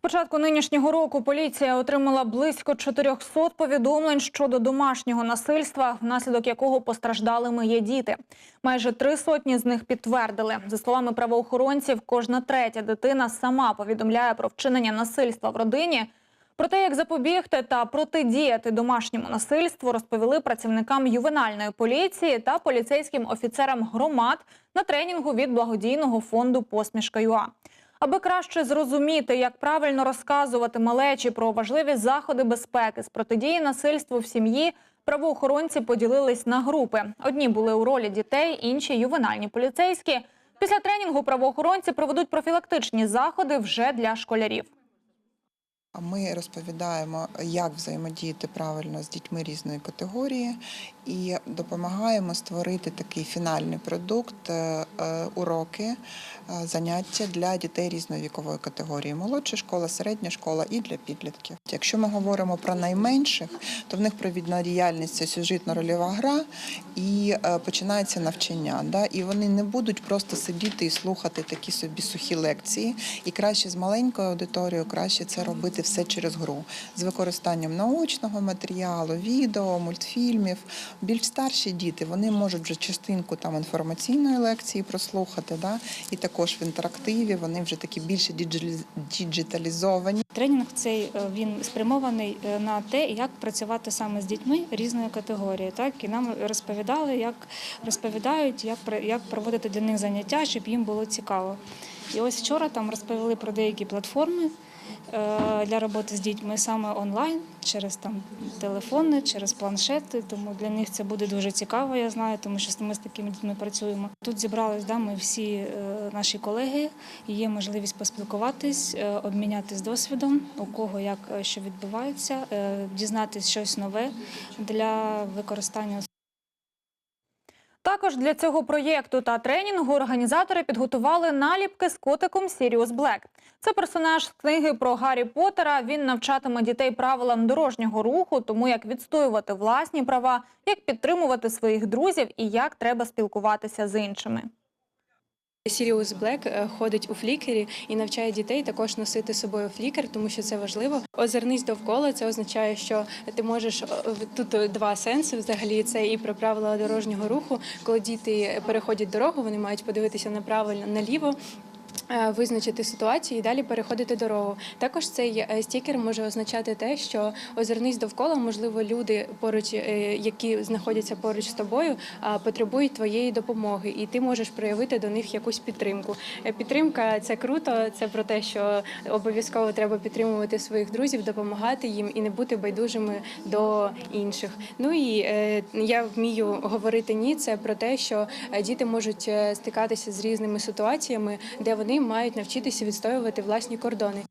З початку нинішнього року поліція отримала близько 400 повідомлень щодо домашнього насильства, внаслідок якого постраждалими є діти. Майже три сотні з них підтвердили. За словами правоохоронців, кожна третя дитина сама повідомляє про вчинення насильства в родині. Про те, як запобігти та протидіяти домашньому насильству, розповіли працівникам ювенальної поліції та поліцейським офіцерам громад на тренінгу від благодійного фонду Посмішка ЮА. Аби краще зрозуміти, як правильно розказувати малечі про важливі заходи безпеки з протидії насильству в сім'ї, правоохоронці поділились на групи. Одні були у ролі дітей, інші ювенальні поліцейські. Після тренінгу правоохоронці проведуть профілактичні заходи вже для школярів. Ми розповідаємо, як взаємодіяти правильно з дітьми різної категорії, і допомагаємо створити такий фінальний продукт, е, е, уроки, е, заняття для дітей різної вікової категорії: молодша школа, середня школа і для підлітків. Якщо ми говоримо про найменших, то в них провідна діяльність це сюжетно-рольова гра і починається навчання. І вони не будуть просто сидіти і слухати такі собі сухі лекції. І краще з маленькою аудиторією, краще це робити все через гру з використанням научного матеріалу, відео, мультфільмів. Більш старші діти вони можуть вже частинку там інформаційної лекції прослухати, да? і також в інтерактиві вони вже такі більше діджиталізовані. Тренінг цей е, він спрямований е, на те, як працювати саме з дітьми різної категорії. Так і нам розповідали, як розповідають, як як проводити для них заняття, щоб їм було цікаво. І ось вчора там розповіли про деякі платформи е, для роботи з дітьми саме онлайн, через там телефони, через планшети. Тому для них це буде дуже цікаво, я знаю, тому що ми з такими дітьми працюємо. Тут зібрались да, ми всі е, наші колеги, є можливість поспілкуватись, е, обмінятись досвідом, у кого як що відбувається, дізнатись щось нове для використання Також для цього проєкту та тренінгу організатори підготували наліпки з котиком Сіріус Блек. Це персонаж з книги про Гаррі Поттера. Він навчатиме дітей правилам дорожнього руху, тому як відстоювати власні права, як підтримувати своїх друзів і як треба спілкуватися з іншими. Сіріус Блек е, ходить у флікері і навчає дітей також носити з собою флікер, тому що це важливо. Озирнись довкола. Це означає, що ти можеш е, тут два сенси. Взагалі це і про правила дорожнього руху. Коли діти переходять дорогу, вони мають подивитися направо наліво. Е, Визначити ситуацію і далі переходити дорогу. Також цей е, стікер може означати те, що озирнись довкола, можливо, люди поруч, е, які знаходяться поруч з тобою, потребують твоєї допомоги, і ти можеш проявити до них якусь підтримку. Підтримка це круто. Це про те, що обов'язково треба підтримувати своїх друзів, допомагати їм і не бути байдужими до інших. Ну і я вмію говорити ні. Це про те, що діти можуть стикатися з різними ситуаціями, де мають навчитися відстоювати власні кордони.